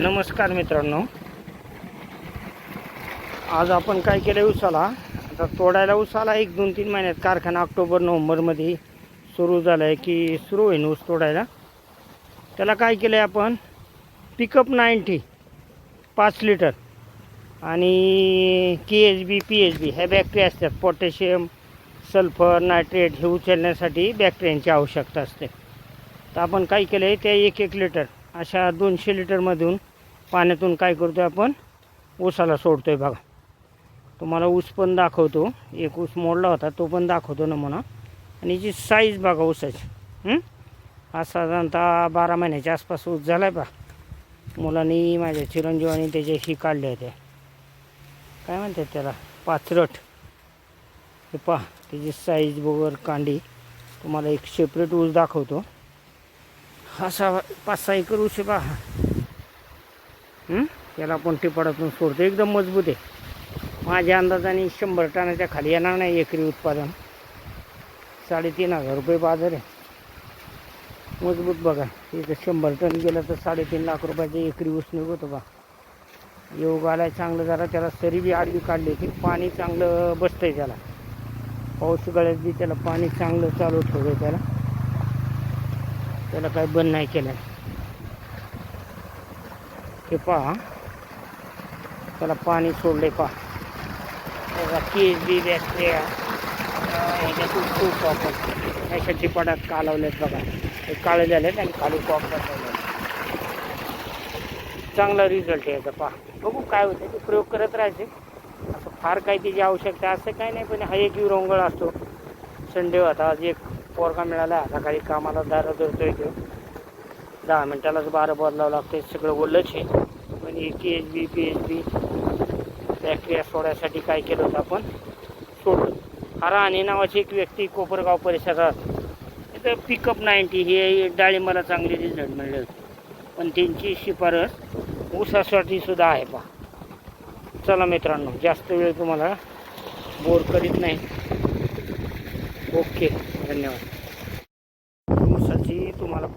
नमस्कार मित्रांनो. आज आपण काय केलं उसाला? आता तोडायला उसाला एक दोन तीन महिन्यात कारखाना ऑक्टोबर नोव्हेंबरमध्ये सुरू झाला आहे की सुरू होईल ऊस तोडायला. त्याला काय केलं आहे आपण? पिकअप नाईंटी पाच लिटर आणि K H B P H B ह्या बॅक्टेरिया असतात. पोटॅशियम सल्फर नायट्रेट हे उचलण्यासाठी बॅक्टेरियांची आवश्यकता असते. तर आपण काय केलं आहे त्या एक एक लिटर अशा दोनशे लिटरमधून पाण्यातून काय करतो आहे आपण? ऊसाला सोडतो आहे बघा. तुम्हाला ऊस पण दाखवतो. एक ऊस मोडला होता तो पण दाखवतो ना म्हणा आणि याची साईज बघा ऊसाची. हा? साधारणतः बारा महिन्याच्या आसपास ऊस झाला आहे बा मुलांनी माझ्या चिरंजीवानी त्याच्याशी काढल्या होत्या काय म्हणतात त्याला? पाचरट हे पहा त्याची साईज बरोबर कांडी. तुम्हाला एक सेपरेट ऊस दाखवतो. असा पाच सहा एकर ऊस आहे पहा याला त्याला आपण टिपाडातून सोडतो. एकदम मजबूत आहे. माझ्या अंदाजाने शंभर टनाच्या खाली येणार नाही एकरी उत्पादन. साडेतीन हजार रुपये बाजार आहे. मजबूत बघा. इथं शंभर टन गेलं तर साडेतीन लाख रुपयाचा एकरी ऊस होतं बा. योग आलाय चांगलं जरा. त्याला सरी बी आडवी काढली होती. पाणी चांगलं बसतंय त्याला. पाऊस गळ्यात बी त्याला पाणी चांगलं चालू ठेवलं त्याला. त्याला काय बंद नाही केलं हे पहा. त्याला पाणी सोडले पहा. केस बी बॅक्टेरिया. ह्याच्यातून खूप वापर. अशा टिपाडात कालवलेत बघा. हे काळे झालेत आणि खाली कॉप बसवले चांगला रिझल्ट आहे याचा पहा. बघू काय होतं ते प्रयोग करत राहायचे. असं फार काही त्याची आवश्यकता असं काही नाही पण हा एक विरंगळ असतो. संडे होता. आज एक पोरगा मिळाला. सकाळी कामाला दारा धरतोय तो. दहा मिनटालाच बारा बदलावं लागतं सगळं ओलंच आहे. पण K H B P H B bacteria सोडायसाठी काय केलं होतं आपण? सोडलं. हा राणे नावाची एक व्यक्ती कोपरगाव परिसरात इथं पिकअप नाईन्टी हे डाळिंबाला चांगले रिझल्ट मिळले होते. पण त्यांची शिफारस ऊसासाठी सुद्धा आहे पा चला मित्रांनो जास्त वेळ तुम्हाला बोर करीत नाही. ओके धन्यवाद.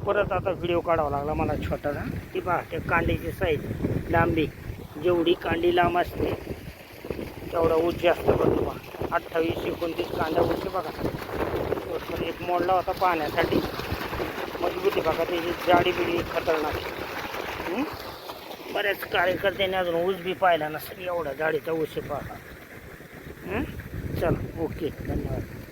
परत आता व्हिडिओ काढावा लागला मला छोटासा. ती पहा त्या कांडीची साईज लांबी. जेवढी कांडी लांब असते तेवढा ऊस जास्त करतो बा अठ्ठावीस एकोणतीस कांदा ऊस बघा. एक मोडला होता पाहण्यासाठी. मजबूती बघा त्याची जाडी बिडी खतरनाक बऱ्याच कार्यकर्त्यांनी अजून ऊस बी पाहिला नसेल एवढा जाडीचा ऊस आहे पहा. ओके धन्यवाद.